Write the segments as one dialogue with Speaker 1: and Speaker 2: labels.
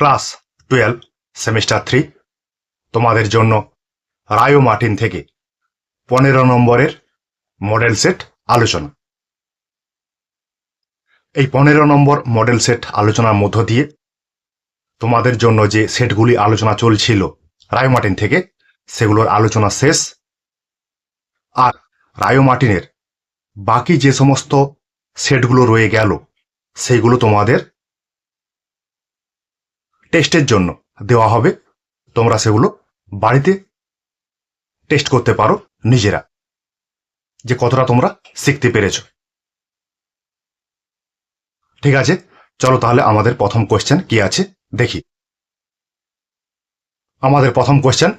Speaker 1: Class twelve, semester three, তোমাদের জন্য Rayo Martin থেকে পনেরো নম্বরের মডেল সেট আলোচনা। এই পনেরো নম্বর মডেল সেট আলোচনার মধ্য দিয়ে তোমাদের জন্য যে সেটগুলি আলোচনা চলছিল রায়ো মার্টিন থেকে, সেগুলোর আলোচনা শেষ। আর রায়ো মার্টিনের বাকি যে সমস্ত সেটগুলো রয়ে গেল, সেইগুলো তোমাদের টেস্টের জন্য দেওয়া হবে। তোমরা সেগুলো বাড়িতে টেস্ট করতে পারো নিজেরা, যে কতটা তোমরা শিখতে পেরেছ। ঠিক আছে, চলো তাহলে আমাদের প্রথম কোয়েশ্চেন কি আছে দেখি। আমাদের প্রথম কোয়েশ্চেন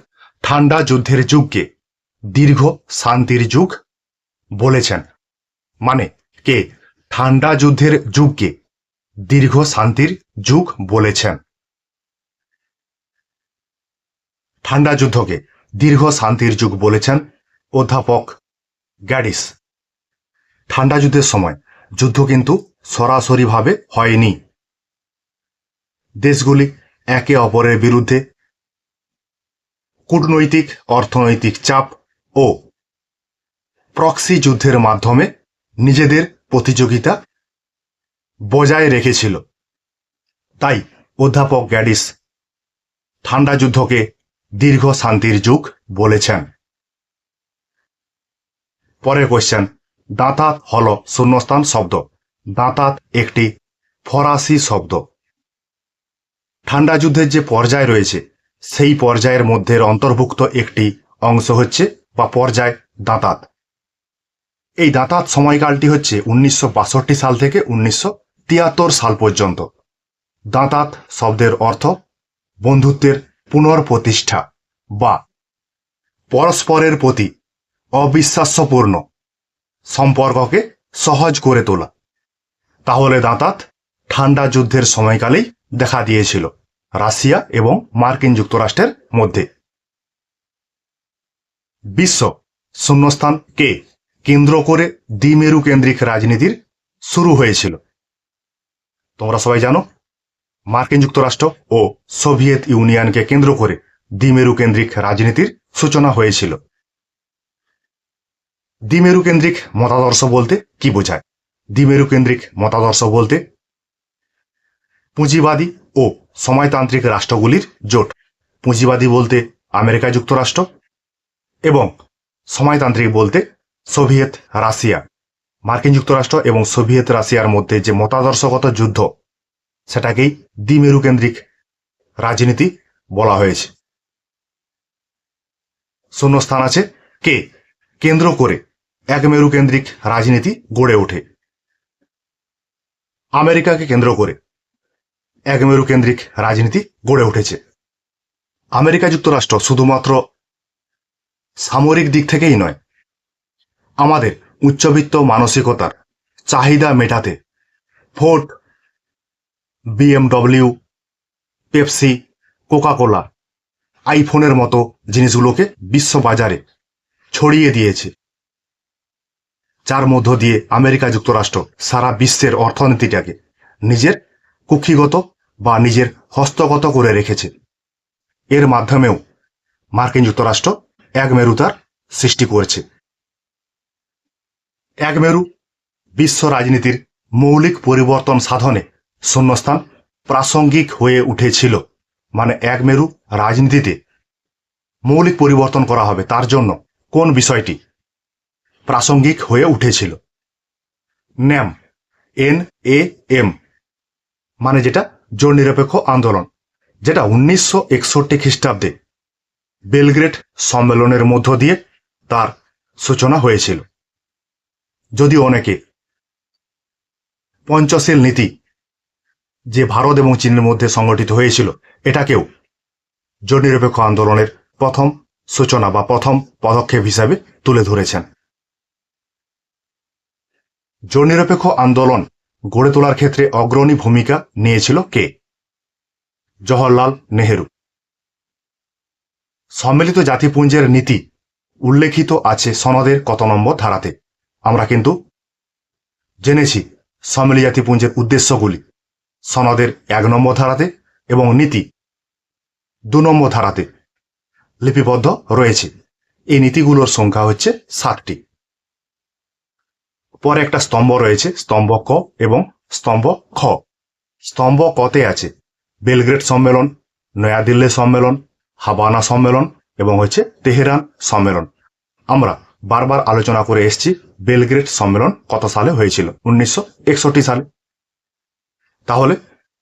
Speaker 1: ঠান্ডা যুদ্ধের যুগকে দীর্ঘ শান্তির যুগ বলেছেন। মানে কে? ঠান্ডা যুদ্ধের যুগকে দীর্ঘ শান্তির যুগ বলেছেন। ঠান্ডা যুদ্ধকে দীর্ঘ শান্তির যুগ বলেছেন অধ্যাপক গ্যাডিস। ঠান্ডা যুদ্ধের সময় যুদ্ধ কিন্তু সরাসরিভাবে হয়নি। দেশগুলি একে অপরের বিরুদ্ধে কূটনৈতিক, অর্থনৈতিক চাপ ও প্রক্সি যুদ্ধের মাধ্যমে নিজেদের প্রতিযোগিতা বজায় রেখেছিল। তাই অধ্যাপক গ্যাডিস ঠান্ডা যুদ্ধকে দীর্ঘ শান্তির যুগ বলেছেন। পরের কোয়েশ্চেন দাঁতাত হল শূন্যস্থান শব্দ। দাঁতাত একটি ফরাসি শব্দ। ঠান্ডা যুদ্ধের যে পর্যায় রয়েছে, সেই পর্যায়ের মধ্যে অন্তর্ভুক্ত একটি অংশ হচ্ছে বা পর্যায় দাঁতাত। এই দাঁতাত সময়কালটি হচ্ছে উনিশশো বাষট্টি সাল থেকে উনিশশো তিয়াত্তর সাল পর্যন্ত। দাঁতাত শব্দের অর্থ বন্ধুত্বের পুনর্প্রতিষ্ঠা বা পরস্পরের প্রতি অবিশ্বাস্যপূর্ণ সম্পর্ককে সহজ করে তোলা। তাহলে দাঁতাত ঠান্ডা যুদ্ধের সময়কালেই দেখা দিয়েছিল রাশিয়া এবং মার্কিন যুক্তরাষ্ট্রের মধ্যে। বিশ্ব শূন্যস্থান কে কেন্দ্র করে দ্বিমেরু কেন্দ্রিক রাজনীতির শুরু হয়েছিল। তোমরা সবাই জানো মার্কিন যুক্তরাষ্ট্র ও সোভিয়েত ইউনিয়নকে কেন্দ্র করে দ্বিমেরু কেন্দ্রিক রাজনীতির সূচনা হয়েছিল। দ্বিমেরু কেন্দ্রিক মতাদর্শ বলতে কি বোঝায়? দ্বিমেরু কেন্দ্রিক মতাদর্শ বলতে পুঁজিবাদী ও সময়তান্ত্রিক রাষ্ট্রগুলির জোট। পুঁজিবাদী বলতে আমেরিকা যুক্তরাষ্ট্র এবং সময়তান্ত্রিক বলতে সোভিয়েত রাশিয়া। মার্কিন যুক্তরাষ্ট্র এবং সোভিয়েত রাশিয়ার মধ্যে যে মতাদর্শগত যুদ্ধ সেটাকেই দ্বিমেরু কেন্দ্রিক রাজনীতি বলা হয়েছে। শূন্যস্থান আছে কে? কেন্দ্র করে এক মেরু কেন্দ্রিক রাজনীতি গড়ে ওঠে। আমেরিকাকে কেন্দ্র করে এক মেরুকেন্দ্রিক রাজনীতি গড়ে উঠেছে। আমেরিকা যুক্তরাষ্ট্র শুধুমাত্র সামরিক দিক থেকেই নয়, আমাদের উচ্চবিত্ত মানসিকতার চাহিদা মেটাতে ফোর্ট বিএমডব্লিউ পেপসি কোকাকোলা আইফোনের মতো জিনিসগুলোকে বিশ্ববাজারে ছড়িয়ে দিয়েছে। যার মধ্য দিয়ে আমেরিকা যুক্তরাষ্ট্র সারা বিশ্বের অর্থনীতিটাকে নিজের কুক্ষিগত বা নিজের হস্তগত করে রেখেছে। এর মাধ্যমেও মার্কিন যুক্তরাষ্ট্র এক মেরুতার সৃষ্টি করেছে। এক মেরু বিশ্ব রাজনীতির মৌলিক পরিবর্তন সাধনে শূন্যস্থান প্রাসঙ্গিক হয়ে উঠেছিল মানে এক মেরু রাজনীতিতে মৌলিক পরিবর্তন করা হবে। তার জন্য কোন বিষয়টি প্রাসঙ্গিক হয়ে উঠেছিল? ন্যাম, এন এ এম মানে যেটা জোর নিরপেক্ষ আন্দোলন, যেটা উনিশশো একষট্টি খ্রিস্টাব্দে বেলগ্রেড সম্মেলনের মধ্য দিয়ে তার সূচনা হয়েছিল। যদি অনেকে পঞ্চশীল নীতি যে ভারত এবং চীনের মধ্যে সংগঠিত হয়েছিল এটাকেও জোট নিরপেক্ষ আন্দোলনের প্রথম সূচনা বা প্রথম পদক্ষেপ হিসাবে তুলে ধরেছেন। জোট নিরপেক্ষ আন্দোলন গড়ে তোলার ক্ষেত্রে অগ্রণী ভূমিকা নিয়েছিল কে? জওহরলাল নেহেরু। সম্মিলিত জাতিপুঞ্জের নীতি উল্লেখিত আছে সনদের কত নম্বর ধারাতে। আমরা কিন্তু জেনেছি সম্মিলিত জাতিপুঞ্জের উদ্দেশ্যগুলি। সনদের এক নম্বর ধারাতে এবং নীতি দু নম্বর ধারাতে লিপিবদ্ধ রয়েছে। এই নীতিগুলোর সংখ্যা হচ্ছে সাতটি। পরে একটা স্তম্ভ রয়েছে, স্তম্ভ ক এবং স্তম্ভ খ। স্তম্ভ কতে আছে বেলগ্রেড সম্মেলন, নয়াদিল্লি সম্মেলন হাবানা সম্মেলন এবং হচ্ছে তেহরান সম্মেলন। আমরা বারবার আলোচনা করে এসছি, বেলগ্রেড সম্মেলন কত সালে হয়েছিল? উনিশশো একষট্টি সালে। তাহলে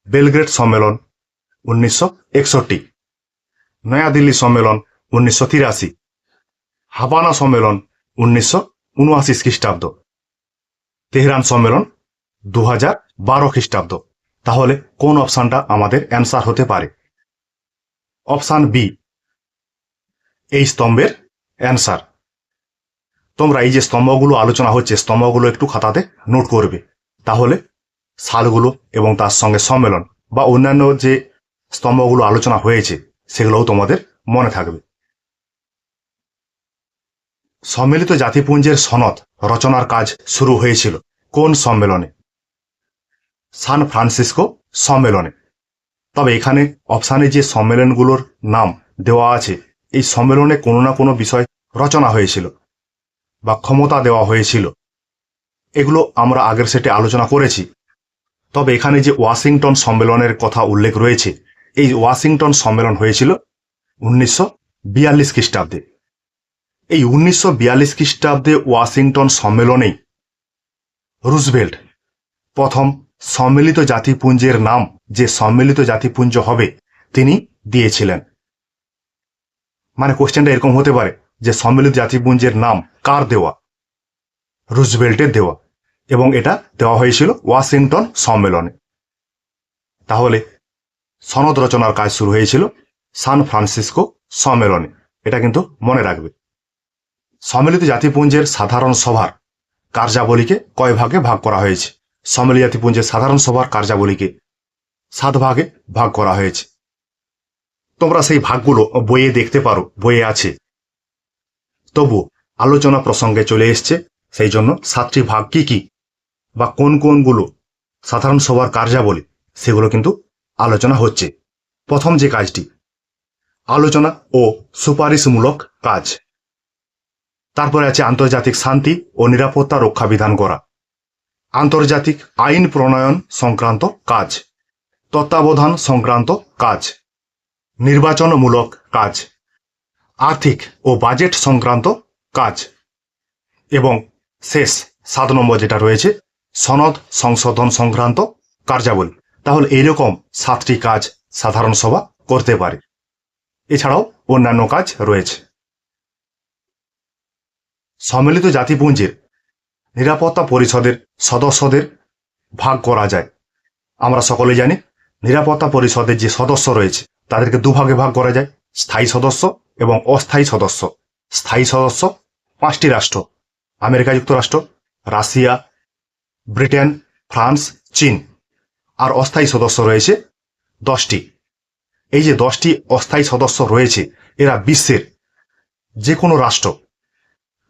Speaker 1: বেলগ্রেড সম্মেলন উনিশশো একষট্টি, নয়াদিল্লি সম্মেলন উনিশশো তিরাশি হাবানা সম্মেলন উনিশশো উনআশি খ্রিস্টাব্দ, তেহরান সম্মেলন দু হাজার বারো খ্রিস্টাব্দ। তাহলে কোন অপশানটা আমাদের অ্যান্সার হতে পারে? অপশান বি, এই স্তম্ভের অ্যান্সার। তোমরা এই যে স্তম্ভগুলো আলোচনা হচ্ছে, স্তম্ভগুলো একটু খাতাতে নোট করবে। তাহলে সালগুলো এবং তার সঙ্গে সম্মেলন বা অন্যান্য যে স্তম্ভগুলো আলোচনা হয়েছে, সেগুলোও তোমাদের মনে থাকবে। সম্মিলিত জাতিপুঞ্জের সনদ রচনার কাজ শুরু হয়েছিল কোন সম্মেলনে? সান ফ্রান্সিসকো সম্মেলনে। তবে এখানে অপশানে যে সম্মেলনগুলোর নাম দেওয়া আছে, এই সম্মেলনে কোনো না কোনো বিষয় রচনা হয়েছিল বা ক্ষমতা দেওয়া হয়েছিল। এগুলো আমরা আগের সেটে আলোচনা করেছি। তবে এখানে যে ওয়াশিংটন সম্মেলনের কথা উল্লেখ রয়েছে, এই ওয়াশিংটন সম্মেলন হয়েছিল উনিশশো বিয়াল্লিশ খ্রিস্টাব্দে। এই উনিশশো বিয়াল্লিশ খ্রিস্টাব্দে ওয়াশিংটন সম্মেলনেই রুজভেল্ট প্রথম সম্মিলিত জাতিপুঞ্জের নাম, যে সম্মিলিত জাতিপুঞ্জ হবে, তিনি দিয়েছিলেন। মানে কোশ্চেনটা এরকম হতে পারে যে সম্মিলিত জাতিপুঞ্জের নাম কার দেওয়া? রুজভেল্টের দেওয়া। এবং এটা দেওয়া হয়েছিল ওয়াশিংটন সম্মেলনে। তাহলে সনদ রচনার কাজ শুরু হয়েছিল সান ফ্রান্সিসকো সম্মেলনে। এটা কিন্তু মনে রাখবে। সম্মিলিত জাতিপুঞ্জের সাধারণ সভার কার্যাবলীকে কয় ভাগে ভাগ করা হয়েছে? সম্মিলিত জাতিপুঞ্জের সাধারণ সভার কার্যাবলীকে সাত ভাগে ভাগ করা হয়েছে। তোমরা সেই ভাগগুলো বইয়ে দেখতে পারো, বইয়ে আছে। তবু আলোচনা প্রসঙ্গে চলে এসছে, সেই জন্য সাতটি ভাগ কি কি বা কোন কোনগুলো সাধারণ সভার কার্যাবলী, সেগুলো কিন্তু আলোচনা হচ্ছে। প্রথম যে কাজটি, আলোচনা ও সুপারিশমূলক কাজ। তারপরে আছে আন্তর্জাতিক শান্তি ও নিরাপত্তা রক্ষা বিধান করা আন্তর্জাতিক আইন প্রণয়ন সংক্রান্ত কাজ। তত্ত্বাবধান সংক্রান্ত কাজ। নির্বাচনমূলক কাজ। আর্থিক ও বাজেট সংক্রান্ত কাজ। এবং শেষ সাত নম্বর যেটা রয়েছে সনদ সংশোধন সংক্রান্ত কার্যাবলী। তাহলে এইরকম সাতটি কাজ সাধারণ সভা করতে পারে। এছাড়াও অন্যান্য কাজ রয়েছে। সম্মিলিত জাতিপুঞ্জের নিরাপত্তা পরিষদের সদস্যদের ভাগ করা যায়। আমরা সকলে জানি, নিরাপত্তা পরিষদের যে সদস্য রয়েছে, তাদেরকে দুভাগে ভাগ করা যায়। স্থায়ী সদস্য এবং অস্থায়ী সদস্য। স্থায়ী সদস্য পাঁচটি রাষ্ট্র। আমেরিকা যুক্তরাষ্ট্র, রাশিয়া ব্রিটেন, ফ্রান্স, চীন আর অস্থায়ী সদস্য রয়েছে দশটি। এই যে দশটি অস্থায়ী সদস্য রয়েছে, এরা বিশ্বের যে কোনো রাষ্ট্র,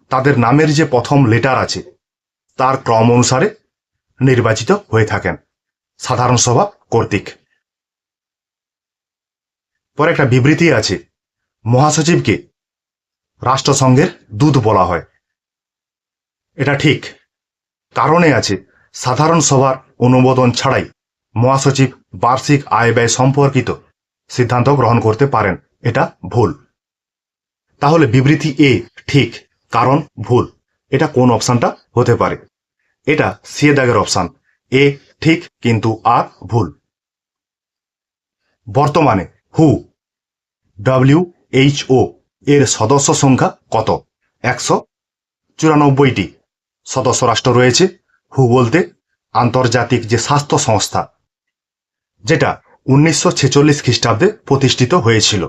Speaker 1: তাদের নামের যে প্রথম লেটার আছে, তার ক্রম অনুসারে নির্বাচিত হয়ে থাকেন সাধারণ সভা কর্তৃক। পরে একটা বিবৃতি আছে, মহাসচিবকে রাষ্ট্রসংঘের দূত বলা হয়। এটা ঠিক কারণে আছে সাধারণ সভার অনুমোদন ছাড়াই মহাসচিব বার্ষিক আয় ব্যয় সম্পর্কিত সিদ্ধান্ত গ্রহণ করতে পারেন। এটা ভুল। তাহলে বিবৃতি এ ঠিক, কারণ ভুল। এটা কোন অপশানটা হতে পারে? এটা সিএ দাগের অপশন। এ ঠিক, কিন্তু আর ভুল। বর্তমানে হু, ডব্লিউ ও এর সদস্য সংখ্যা কত? একশো চুরানব্বইটি সদস্য রাষ্ট্র রয়েছে। হু বলতে আন্তর্জাতিক যে স্বাস্থ্য সংস্থা, যেটা উনিশশো ছেচল্লিশ খ্রিস্টাব্দে প্রতিষ্ঠিত হয়েছিল।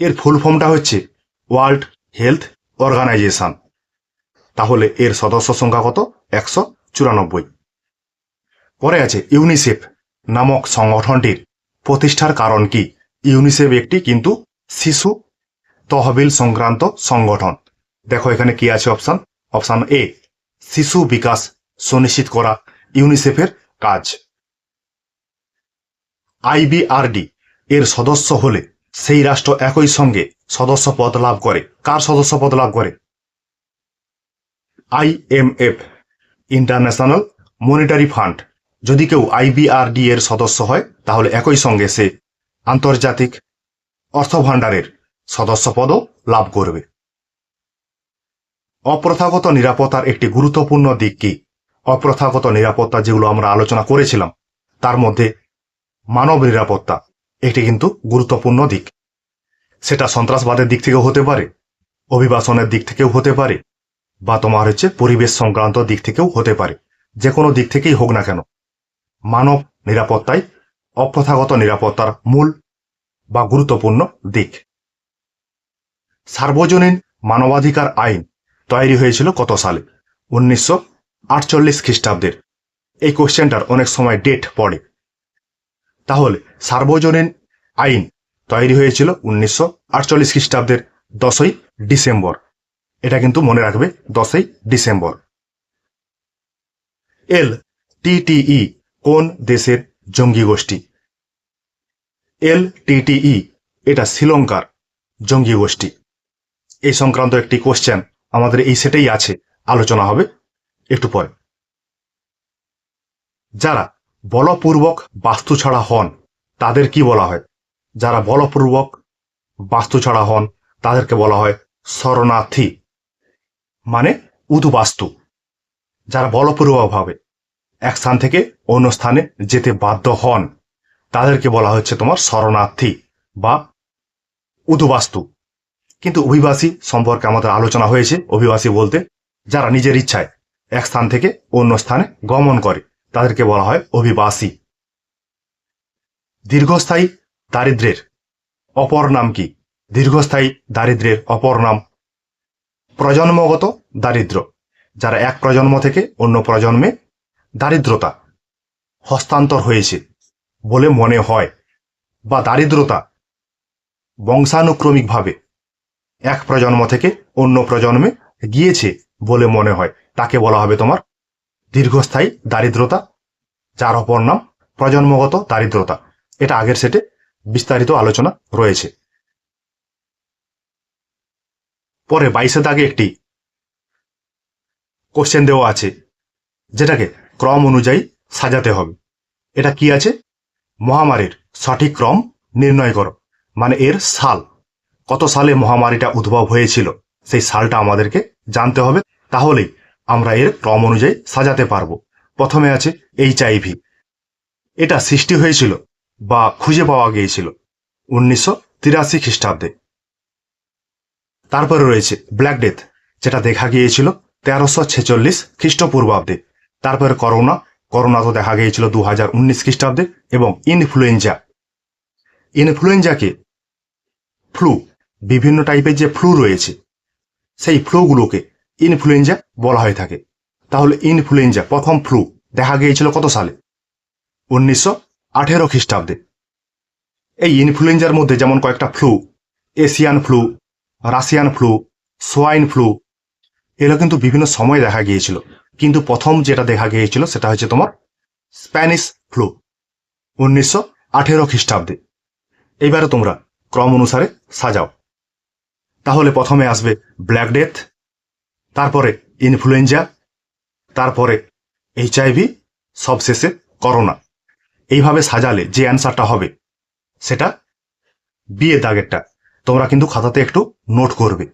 Speaker 1: এর ফুল ফর্মটা হচ্ছে ওয়ার্ল্ড হেলথ অর্গানাইজেশন তাহলে এর সদস্য সংখ্যা কত? একশো চুরানব্বই। পরে আছে ইউনিসেফ নামক সংগঠনটির প্রতিষ্ঠার কারণ কি? ইউনিসেফ একটি কিন্তু শিশু তহবিল সংক্রান্ত সংগঠন। দেখো এখানে কি আছে অপশন অপশন এ শিশু বিকাশ সুনিশ্চিত করা ইউনিসেফের কাজ। আইবিআরডি এর সদস্য হলে সেই রাষ্ট্র একই সঙ্গে সদস্য পদ লাভ করে। কার সদস্য পদ লাভ করে? IMF international monetary fund. যদি কেউ আইবিআরডি এর সদস্য হয়, তাহলে একই সঙ্গে সে আন্তর্জাতিক অর্থ ভাণ্ডারের সদস্য পদও লাভ করবে। অপ্রথাগত নিরাপত্তার একটি গুরুত্বপূর্ণ দিক কি? অপ্রথাগত নিরাপত্তা যেগুলো আমরা আলোচনা করেছিলাম, তার মধ্যে মানব নিরাপত্তা একটি কিন্তু গুরুত্বপূর্ণ দিক। সেটা সন্ত্রাসবাদের দিক থেকেও হতে পারে, অভিবাসনের দিক থেকেও হতে পারে, বা তোমার হচ্ছে পরিবেশ সংক্রান্ত দিক থেকেও হতে পারে, যে কোনো দিক থেকেই হোক না কেন। মানব নিরাপত্তাই অপ্রথাগত নিরাপত্তার মূল বা গুরুত্বপূর্ণ দিক। সার্বজনীন মানবাধিকার আইন তৈরি হয়েছিল কত সালে? উনিশশো আটচল্লিশ খ্রিস্টাব্দের। এই কোশ্চেনটার অনেক সময় ডেট পড়ে। তাহলে সার্বজনীন আইন তৈরি হয়েছিল উনিশশো আটচল্লিশ খ্রিস্টাব্দের দশই ডিসেম্বর। এটা কিন্তু মনে রাখবে, দশই ডিসেম্বর। এল টিটিই কোন দেশের জঙ্গি গোষ্ঠী? এল টিটিই এটা শ্রীলঙ্কার জঙ্গি গোষ্ঠী। এই সংক্রান্ত একটি কোশ্চেন আমাদের এই সেটেই আছে। আলোচনা হবে। একটু পরে। যারা বলপূর্বক বাস্তু ছাড়া হন, তাদের কি বলা হয়? যারা বলপূর্বক বাস্তু ছাড়া হন, তাদেরকে বলা হয় শরণার্থী মানে উদুবাস্তু। যারা বলপূর্বকভাবে এক স্থান থেকে অন্য স্থানে যেতে বাধ্য হন, তাদেরকে বলা হচ্ছে তোমার শরণার্থী বা উদুবাস্তু। কিন্তু অভিবাসী সম্পর্কে আমাদের আলোচনা হয়েছে অভিবাসী বলতে যারা নিজের ইচ্ছায় এক স্থান থেকে অন্য স্থানে গমন করে, তাদেরকে বলা হয় অভিবাসী। দীর্ঘস্থায়ী দারিদ্রের অপর নাম কি? দীর্ঘস্থায়ী দারিদ্রের অপর নাম প্রজন্মগত দারিদ্র, যারা এক প্রজন্ম থেকে অন্য প্রজন্মে দারিদ্রতা হস্তান্তর হয়েছে বলে মনে হয় বা দারিদ্রতা বংশানুক্রমিকভাবে এক প্রজন্ম থেকে অন্য প্রজন্মে গিয়েছে বলে মনে হয়। তাকে বলা হবে তোমার দীর্ঘস্থায়ী দারিদ্রতা, যার অপর নাম প্রজন্মগত দারিদ্রতা। এটা আগের সেটে বিস্তারিত আলোচনা রয়েছে। পরে বাইশে দাগে একটি কোশ্চেন দেওয়া আছে, যেটাকে ক্রম অনুযায়ী সাজাতে হবে। এটা কি আছে? মহামারীর সঠিক ক্রম নির্ণয় করো মানে এর সাল। কত সালে মহামারীটা উদ্ভব হয়েছিল, সেই সালটা আমাদেরকে জানতে হবে। তাহলেই আমরা এর ক্রম অনুযায়ী সাজাতে পারব। প্রথমে আছে এইচআইভি এটা সৃষ্টি হয়েছিল বা খুঁজে পাওয়া গিয়েছিল উনিশশো তিরাশি খ্রিস্টাব্দে। তারপরে রয়েছে ব্ল্যাক ডেথ, যেটা দেখা গিয়েছিল তেরোশো ছেচল্লিশ খ্রিস্টপূর্বাব্দে। তারপরে করোনা করোনা তো দেখা গিয়েছিল দু হাজার উনিশ খ্রিস্টাব্দে, এবং ইনফ্লুয়েঞ্জা। ইনফ্লুয়েঞ্জাকে ফ্লু বিভিন্ন টাইপের যে ফ্লু রয়েছে, সেই ফ্লুগুলোকে ইনফ্লুয়েঞ্জা বলা হয়ে থাকে। তাহলে ইনফ্লুয়েঞ্জা প্রথম ফ্লু দেখা গিয়েছিল কত সালে? উনিশশো আঠেরো খ্রিস্টাব্দে। এই ইনফ্লুয়েঞ্জার মধ্যে যেমন কয়েকটা flu Asian flu Russian flu swine flu এগুলো কিন্তু বিভিন্ন সময় দেখা গিয়েছিল। কিন্তু প্রথম যেটা দেখা গিয়েছিল সেটা হচ্ছে তোমার স্প্যানিশ ফ্লু উনিশশো আঠেরো খ্রিস্টাব্দে। এইবারে তোমরা ক্রম অনুসারে সাজাও। তাহলে প্রথমে আসবে ব্ল্যাক ডেথ তারপরে ইনফ্লুয়েঞ্জা তারপরে এইচআইভি সবশেষে করোনা এইভাবে সাজালে যে অ্যান্সারটা হবে, সেটা বিয়ে দাগেরটা। তোমরা কিন্তু খাতাতে একটু নোট করবে।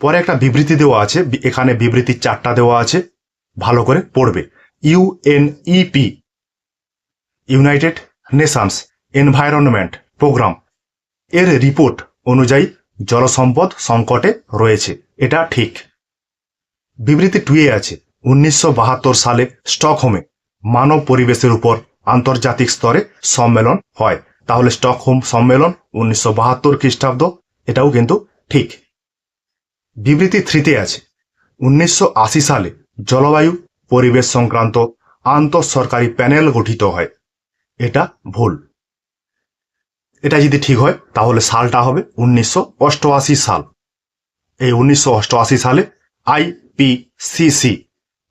Speaker 1: পরে একটা বিবৃতি দেওয়া আছে, এখানে বিবৃতির চারটা দেওয়া আছে, ভালো করে পড়বে। UNEP united nations environment programme এর রিপোর্ট অনুযায়ী জলসম্পদ সংকটে রয়েছে। এটা ঠিক। বিবৃতি টুয়ে আছে, উনিশশো বাহাত্তর সালে স্টকহোমে মানব পরিবেশের উপর আন্তর্জাতিক স্তরে সম্মেলন হয়। তাহলে স্টকহোম সম্মেলন উনিশশো বাহাত্তর খ্রিস্টাব্দ, এটাও কিন্তু ঠিক। বিবৃতি থ্রিতে আছে, উনিশশো আশি সালে জলবায়ু পরিবেশ সংক্রান্ত আন্তঃসরকারি প্যানেল গঠিত হয়। এটা ভুল। এটা যদি ঠিক হয়, তাহলে সালটা হবে উনিশশো অষ্টআশি সাল। এই উনিশশো অষ্টআশি সালে আইপিসিসি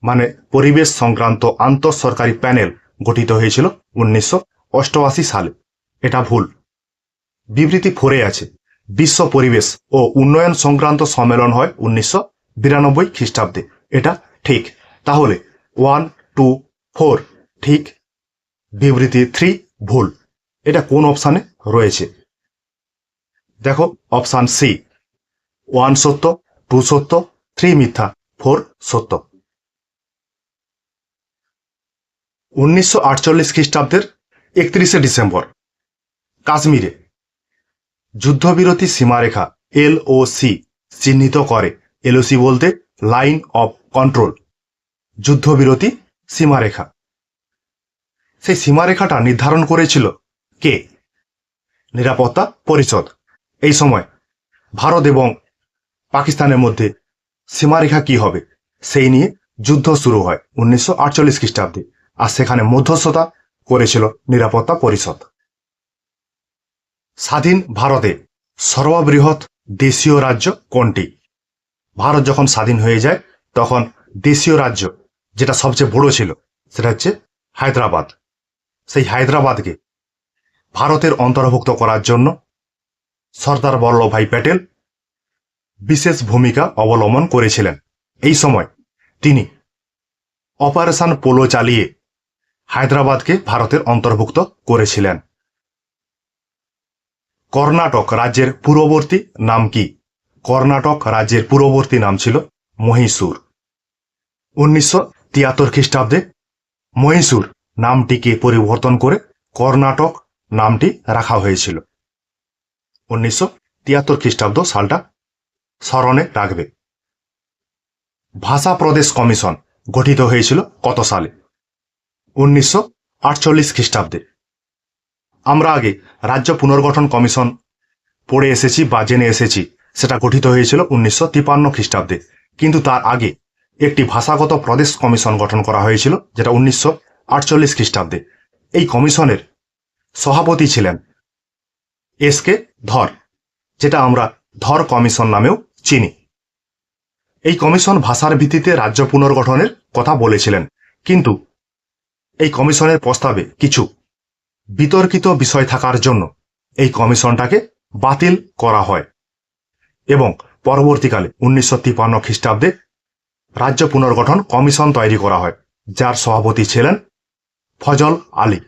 Speaker 1: মানে পরিবেশ সংক্রান্ত আন্তঃসরকারি প্যানেল গঠিত হয়েছিল উনিশশো অষ্টআশি সালে। এটা ভুল। বিবৃতি ফোরে আছে। বিশ্ব পরিবেশ ও উন্নয়ন সংক্রান্ত সম্মেলন হয় উনিশশো বিরানব্বই খ্রিস্টাব্দে। এটা ঠিক। তাহলে ওয়ান, টু, ফোর, ঠিক। বিবৃতি থ্রি, ভুল। এটা কোন অপশানে? রয়েছে। দেখো অপশান সি ওয়ান সত্য টু সত্য থ্রি মিথ্যা ফোর সত্য। উনিশশো আটচল্লিশ খ্রিস্টাব্দের একত্রিশে ডিসেম্বর, কাশ্মীরে। যুদ্ধবিরতি সীমারেখা এল ও সি চিহ্নিত করে। এলওসি বলতে লাইন অফ কন্ট্রোল যুদ্ধবিরতি সীমারেখা। সেই সীমারেখাটা নির্ধারণ করেছিল কে? নিরাপত্তা পরিষদ। এই সময় ভারত এবং পাকিস্তানের মধ্যে সীমারেখা কি হবে, সেই নিয়ে যুদ্ধ শুরু হয় উনিশশো আটচল্লিশ খ্রিস্টাব্দে, আর সেখানে মধ্যস্থতা করেছিল নিরাপত্তা পরিষদ। স্বাধীন ভারতে সর্ববৃহৎ দেশীয় রাজ্য কোনটি? ভারত যখন স্বাধীন হয়ে যায়, তখন দেশীয় রাজ্য যেটা সবচেয়ে বড় ছিল, সেটা হচ্ছে হায়দ্রাবাদ। সেই হায়দ্রাবাদকে ভারতের অন্তর্ভুক্ত করার জন্য সর্দার বল্লভভাই প্যাটেল বিশেষ ভূমিকা অবলম্বন করেছিলেন। এই সময় তিনি অপারেশন পোলো চালিয়ে হায়দ্রাবাদকে ভারতের অন্তর্ভুক্ত করেছিলেন। কর্ণাটক রাজ্যের পূর্ববর্তী নাম কি? কর্ণাটক রাজ্যের পূর্ববর্তী নাম ছিল মহীশূর। উনিশশো তিয়াত্তর খ্রিস্টাব্দে মহীশূর নামটিকে পরিবর্তন করে কর্ণাটক নামটি রাখা হয়েছিল। উনিশশো তিয়াত্তর খ্রিস্টাব্দ সালটা স্মরণে রাখবে। ভাষা প্রদেশ কমিশন গঠিত হয়েছিল কত সালে? উনিশশো আটচল্লিশ খ্রিস্টাব্দে। আমরা আগে রাজ্য পুনর্গঠন কমিশন পড়ে এসেছি বা জেনে এসেছি, সেটা গঠিত হয়েছিল উনিশশো তিপান্ন খ্রিস্টাব্দে। কিন্তু তার আগে একটি ভাষাগত প্রদেশ কমিশন গঠন করা হয়েছিল, যেটা উনিশশো আটচল্লিশ খ্রিস্টাব্দে। এই কমিশনের সভাপতি ছিলেন। এস কে ধর, যেটা আমরা ধর কমিশন নামেও চিনি। এই কমিশন ভাষার ভিত্তিতে রাজ্য পুনর্গঠনের কথা বলেছিলেন। কিন্তু এই কমিশনের প্রস্তাবে কিছু বিতর্কিত বিষয় থাকার জন্য এই কমিশনটাকে বাতিল করা হয় এবং পরবর্তীকালে উনিশশো তিপান্ন খ্রিস্টাব্দে রাজ্য পুনর্গঠন কমিশন তৈরি করা হয়, যার সভাপতি ছিলেন ফজল আলী।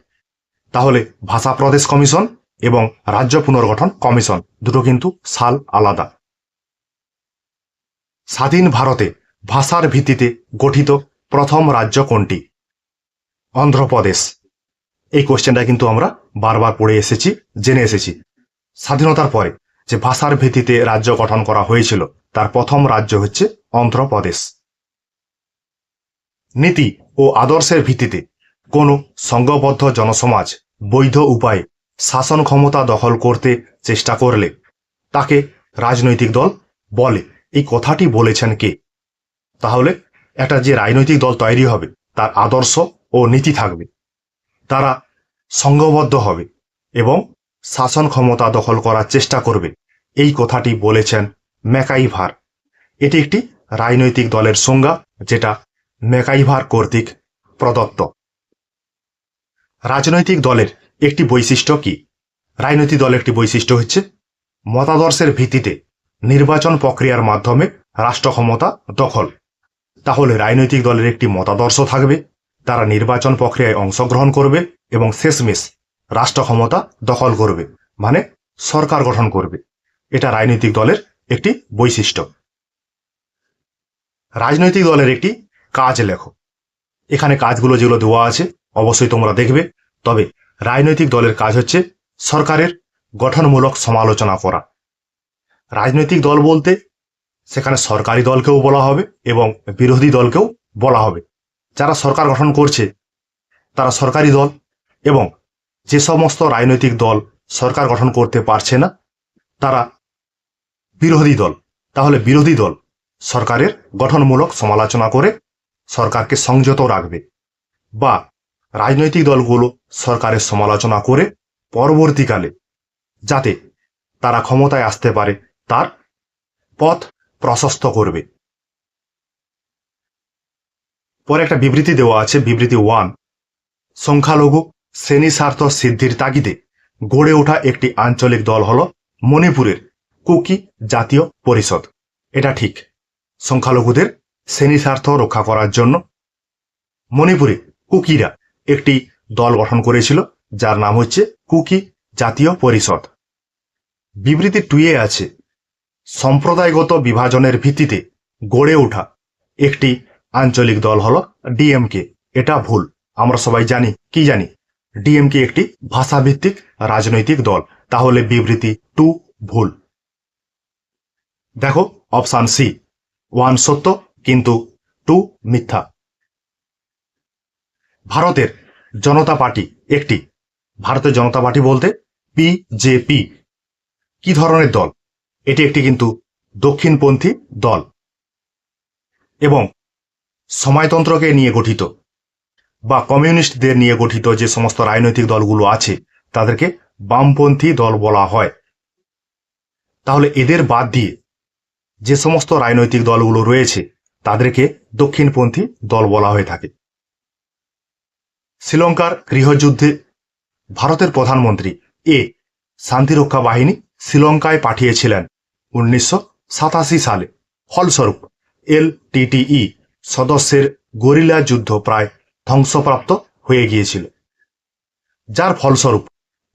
Speaker 1: তাহলে ভাষা প্রদেশ কমিশন এবং রাজ্য পুনর্গঠন কমিশন, দুটো কিন্তু সাল আলাদা। স্বাধীন ভারতে ভাষার ভিত্তিতে গঠিত প্রথম রাজ্য কোনটি? অন্ধ্রপ্রদেশ। এই কোশ্চেনটা কিন্তু আমরা বারবার পড়ে এসেছি, জেনে এসেছি। স্বাধীনতার পরে যে ভাষার ভিত্তিতে রাজ্য গঠন করা হয়েছিল, তার প্রথম রাজ্য হচ্ছে অন্ধ্রপ্রদেশ। নীতি ও আদর্শের ভিত্তিতে কোনো সংঘবদ্ধ জনসমাজ বৈধ উপায়ে শাসন ক্ষমতা দখল করতে চেষ্টা করলে তাকে রাজনৈতিক দল বলে। এই কথাটি বলেছেন কে? তাহলে একটা যে রাজনৈতিক দল তৈরি হবে, তার আদর্শ ও নীতি থাকবে। তারা সংঘবদ্ধ হবে এবং শাসন ক্ষমতা দখল করার চেষ্টা করবে। এই কথাটি বলেছেন ম্যাকাইভার। এটি একটি রাজনৈতিক দলের সংজ্ঞা, যেটা ম্যাকাইভার কর্তৃক প্রদত্ত। রাজনৈতিক দলের একটি বৈশিষ্ট্য কি? রাজনৈতিক দলের একটি বৈশিষ্ট্য হচ্ছে মতাদর্শের ভিত্তিতে নির্বাচন প্রক্রিয়ার মাধ্যমে রাষ্ট্র ক্ষমতা দখল। তাহলে রাজনৈতিক দলের একটি মতাদর্শ থাকবে, তারা নির্বাচন প্রক্রিয়ায় অংশগ্রহণ করবে এবং শেষমেশ রাষ্ট্র ক্ষমতা দখল করবে মানে সরকার গঠন করবে। এটা রাজনৈতিক দলের একটি বৈশিষ্ট্য। রাজনৈতিক দলের একটি কাজ লেখো। এখানে কাজগুলো যেগুলো দেওয়া আছে অবশ্যই তোমরা দেখবে। তবে রাজনৈতিক দলের কাজ হচ্ছে সরকারের গঠনমূলক সমালোচনা করা। রাজনৈতিক দল বলতে সেখানে সরকারি দলকেও বলা হবে এবং বিরোধী দলকেও বলা হবে। যারা সরকার গঠন করছে, তারা সরকারি দল এবং যে সমস্ত রাজনৈতিক দল সরকার গঠন করতে পারছে না, তারা বিরোধী দল। তাহলে বিরোধী দল সরকারের গঠনমূলক সমালোচনা করে সরকারকে সংযত রাখবে বা রাজনৈতিক দলগুলো সরকারের সমালোচনা করে পরবর্তীকালে যাতে তারা ক্ষমতায় আসতে পারে, তার পথ প্রশস্ত করবে। পরে একটা বিবৃতি দেওয়া আছে, বিবৃতি ওয়ান। সংখ্যালঘু শ্রেণি স্বার্থ সিদ্ধির তাগিদে গড়ে ওঠা একটি আঞ্চলিক দল হল মণিপুরের কুকি জাতীয় পরিষদ। এটা ঠিক। সংখ্যালঘুদের শ্রেণি স্বার্থ রক্ষা করার জন্য মণিপুরে কুকিরা একটি দল গঠন করেছিল, যার নাম হচ্ছে কুকি জাতীয় পরিষদ। বিবৃতি টুয়ে আছে, সম্প্রদায়গত বিভাজনের ভিত্তিতে গড়ে ওঠা একটি আঞ্চলিক দল হলো ডিএমকে। এটা ভুল, আমরা সবাই জানি, কি জানি? ডিএমকে একটি ভাষাভিত্তিক রাজনৈতিক দল, তাহলে বিবৃতি টু ভুল। দেখো, অপশান সি, ওয়ান সত্য কিন্তু টু মিথ্যা। ভারতের জনতা পার্টি একটি। ভারতের জনতা পার্টি বলতে বিজেপি কি ধরনের দল? এটি একটি কিন্তু দক্ষিণপন্থী দল। এবং সমাজতন্ত্রকে নিয়ে গঠিত বা কমিউনিস্টদের নিয়ে গঠিত যে সমস্ত রাজনৈতিক দলগুলো আছে, তাদেরকে বামপন্থী দল বলা হয়। তাহলে এদের বাদ দিয়ে যে সমস্ত রাজনৈতিক দলগুলো রয়েছে, তাদেরকে দক্ষিণপন্থী দল বলা হয়ে থাকে। শ্রীলঙ্কার গৃহযুদ্ধে ভারতের প্রধানমন্ত্রী এ শান্তিরক্ষা বাহিনী শ্রীলঙ্কায় পাঠিয়েছিলেন উনিশশো সাতাশি সালে। ফলস্বরূপ, এল টিটিই সদস্যের গরিলা যুদ্ধ প্রায় ধ্বংসপ্রাপ্ত হয়ে গিয়েছিল। যার ফলস্বরূপ,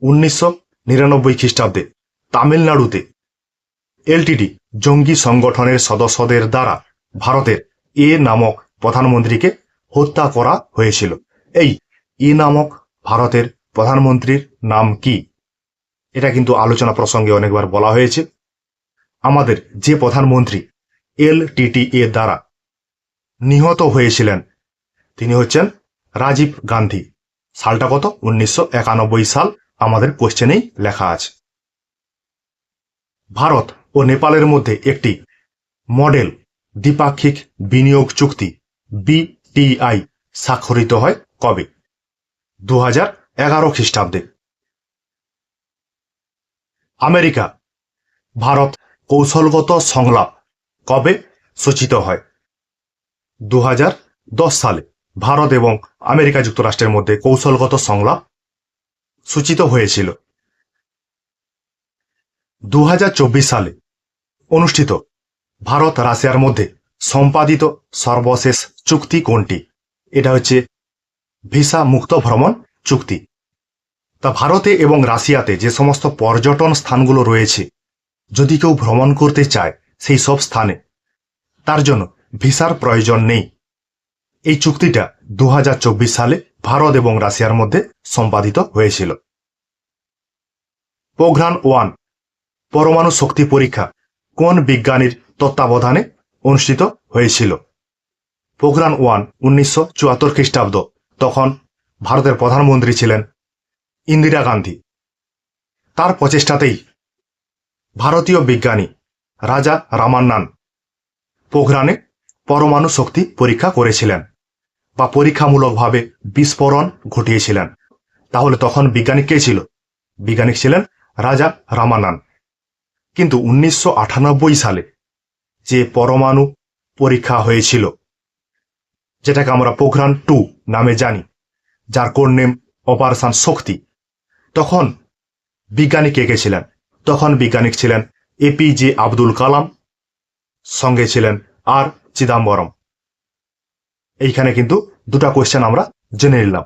Speaker 1: উনিশশো নিরানব্বই খ্রিস্টাব্দে তামিলনাড়ুতে এলটিটি জঙ্গি সংগঠনের সদস্যদের দ্বারা ভারতের এ নামক প্রধানমন্ত্রীকে হত্যা করা হয়েছিল। এই ই নামক ভারতের প্রধানমন্ত্রীর নাম কি? এটা কিন্তু আলোচনা প্রসঙ্গে অনেকবার বলা হয়েছে। আমাদের যে প্রধানমন্ত্রী এল এ দ্বারা নিহত হয়েছিলেন, তিনি হচ্ছেন রাজীব গান্ধী। সালটা কত? উনিশশো একানব্বই সাল আমাদের কোশ্চেনেই লেখা আছে। ভারত ও নেপালের মধ্যে একটি মডেল দ্বিপাক্ষিক বিনিয়োগ চুক্তি বিটিআই স্বাক্ষরিত হয় কবে? দু হাজার এগারো খ্রিস্টাব্দে। আমেরিকা, ভারত কৌশলগত সংলাপ কবে সূচিত হয়? দু হাজার দশ সালে ভারত এবং আমেরিকা যুক্তরাষ্ট্রের মধ্যে কৌশলগত সংলাপ সূচিত হয়েছিল। দু হাজার চব্বিশ সালে অনুষ্ঠিত ভারত রাশিয়ার মধ্যে সম্পাদিত সর্বশেষ চুক্তি কোনটি? এটা হচ্ছে ভিসা মুক্ত ভ্রমণ চুক্তি। তা ভারতে এবং রাশিয়াতে যে সমস্ত পর্যটন স্থানগুলো রয়েছে, যদি কেউ ভ্রমণ করতে চায় সেই সব স্থানে, তার জন্য ভিসার প্রয়োজন নেই। এই চুক্তিটা দু হাজার চব্বিশ সালে ভারত এবং রাশিয়ার মধ্যে সম্পাদিত হয়েছিল। পোঘরান ওয়ান, পরমাণু শক্তি পরীক্ষা কোন বিজ্ঞানীর তত্ত্বাবধানে অনুষ্ঠিত হয়েছিল? পোখরান ওয়ান, উনিশশো চুয়াত্তর খ্রিস্টাব্দ তখন ভারতের প্রধানমন্ত্রী ছিলেন ইন্দিরা গান্ধী। তার প্রচেষ্টাতেই ভারতীয় বিজ্ঞানী রাজা রামান্নান পোখরানে পরমাণু শক্তি পরীক্ষা করেছিলেন বা পরীক্ষামূলকভাবে বিস্ফোরণ ঘটিয়েছিলেন। তাহলে তখন বিজ্ঞানী কে ছিল? বিজ্ঞানী ছিলেন রাজা রামান্নান। কিন্তু উনিশশো আটানব্বই সালে যে পরমাণু পরীক্ষা হয়েছিল যেটাকে আমরা পোখরান টু নামে জানি, যার কোড নেম অপারেশন শক্তি। তখন বিজ্ঞানী কে কে ছিলেন? তখন বিজ্ঞানিক ছিলেন এপিজে আব্দুল কালাম, সঙ্গে ছিলেন আর চিদাম্বরম। এইখানে কিন্তু দুটা কোয়েশ্চেন আমরা জেনে নিলাম।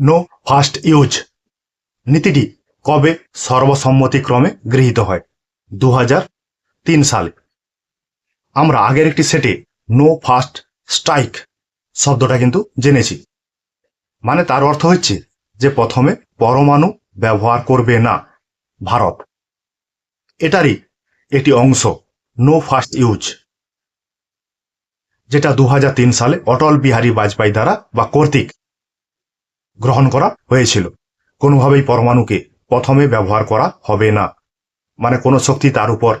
Speaker 1: নো ফার্স্ট ইউজ নীতিটি কবে সর্বসম্মতিক্রমে গৃহীত হয়? দু হাজার তিন সালে। আমরা আগের একটি সেটে নো ফার্স্ট স্ট্রাইক শব্দটা কিন্তু জেনেছি। মানে তার অর্থ হচ্ছে যে প্রথমে পরমাণু ব্যবহার করবে না, ভারত। এটারই একটি অংশ নো ফার্স্ট ইউজ যেটা দু হাজার তিন সালে অটল বিহারী বাজপেয়ী দ্বারা বা কর্তৃক গ্রহণ করা হয়েছিল। কোনোভাবেই পরমাণুকে প্রথমে ব্যবহার করা হবে না। মানে কোনো শক্তি তার উপর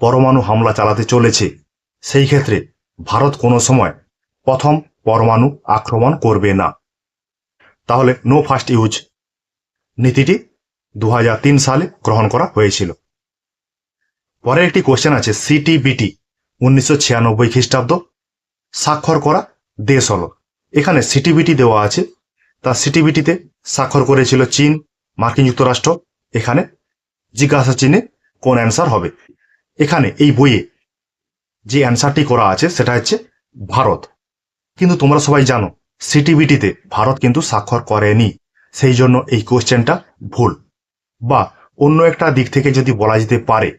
Speaker 1: পরমাণু হামলা চালাতে চলেছে সেই ক্ষেত্রে ভারত কোনো সময় প্রথম পরমাণু আক্রমণ করবে না। তাহলে নো ফার্স্ট ইউজ নীতিটি দু হাজার তিন সালে গ্রহণ করা হয়েছিল। পরের একটি কোশ্চেন আছে সিটিবিটি উনিশশো ছিয়ানব্বই খ্রিস্টাব্দ স্বাক্ষর করা দেশ হল। এখানে সিটিবিটি দেওয়া আছে। তা সিটিবিটিতে স্বাক্ষর করেছিল চীন, মার্কিন যুক্তরাষ্ট্র। এখানে জিজ্ঞাসা চিহ্নে কোন অ্যান্সার হবে। এখানে এই বইয়ে যে অ্যান্সারটি করা আছে সেটা হচ্ছে ভারত। কিন্তু তোমরা সবাই জানো সিটিবিটিতে ভারত কিন্তু স্বাক্ষর করেনি। সেই জন্য এই কোশ্চেনটা ভুল। বা অন্য একটা দিক থেকে যদি বলা যেতে পারে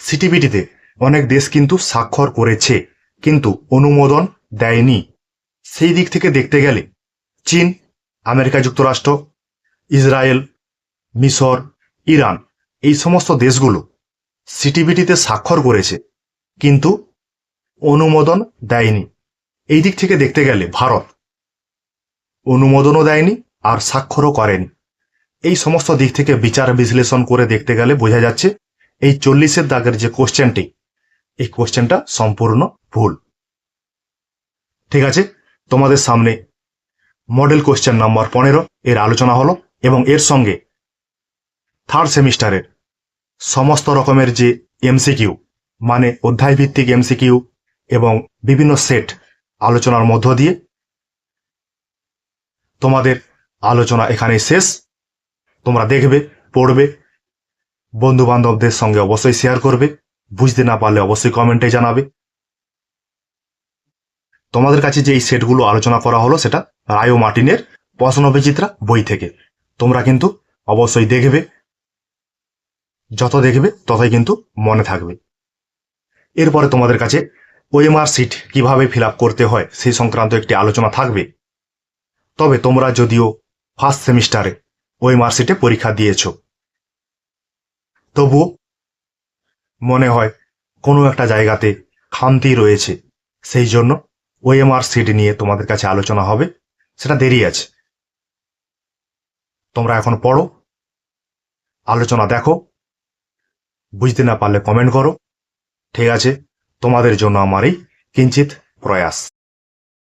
Speaker 1: সিটিবিটিতে অনেক দেশ কিন্তু স্বাক্ষর করেছে, কিন্তু অনুমোদন দেয়নি। সেই দিক থেকে দেখতে গেলে, চীন, আমেরিকা যুক্তরাষ্ট্র, ইসরায়েল, মিশর, ইরান, এই সমস্ত দেশগুলো সিটিবিটিতে স্বাক্ষর করেছে। কিন্তু অনুমোদন দেয়নি। এই দিক থেকে দেখতে গেলে ভারত অনুমোদনও দেয়নি আর স্বাক্ষরও করেনি। এই সমস্ত দিক থেকে বিচার বিশ্লেষণ করে দেখতে গেলে বোঝা যাচ্ছে এই চল্লিশের দাগের যে কোশ্চেনটি, এই কোশ্চেনটা সম্পূর্ণ ভুল। ঠিক আছে, তোমাদের সামনে মডেল কোশ্চেন নম্বর পনেরো এর আলোচনা হলো এবং এর সঙ্গে থার্ড সেমিস্টারের সমস্ত রকমের যে এমসিকিউ মানে অধ্যায় ভিত্তিক এমসিকিউ এবং বিভিন্ন সেট আলোচনার মধ্য দিয়ে তোমাদের আলোচনা এখানে শেষ। তোমরা দেখবে, পড়বে বন্ধু বান্ধবদের সঙ্গে অবশ্যই শেয়ার করবে, বুঝতে না পারলে অবশ্যই কমেন্টে জানাবে। তোমাদের কাছে যে এই সেটগুলো আলোচনা করা হলো সেটা রায়ো মার্টিনের প্রশ্ন বিচিত্রা বই থেকে। তোমরা কিন্তু অবশ্যই দেখবে, যত দেখবে ততই কিন্তু মনে থাকবে। এরপরে তোমাদের কাছে ওএমআর সিট কীভাবে ফিল করতে হয় সেই সংক্রান্ত একটি আলোচনা থাকবে। তবে তোমরা যদিও ফার্স্ট সেমিস্টারে ওএমআর সিটে পরীক্ষা দিয়েছ। তবুও মনে হয় কোনো একটা জায়গাতে খামতি রয়েছে। সেই জন্য ওএমআর সিট নিয়ে তোমাদের কাছে আলোচনা হবে, সেটা দেরি আছে। তোমরা এখন পড়ো, আলোচনা দেখো, বুঝতে না পারলে কমেন্ট করো। ঠিক আছে? তোমাদের জন্য আমার এই কিঞ্চিত প্রয়াস।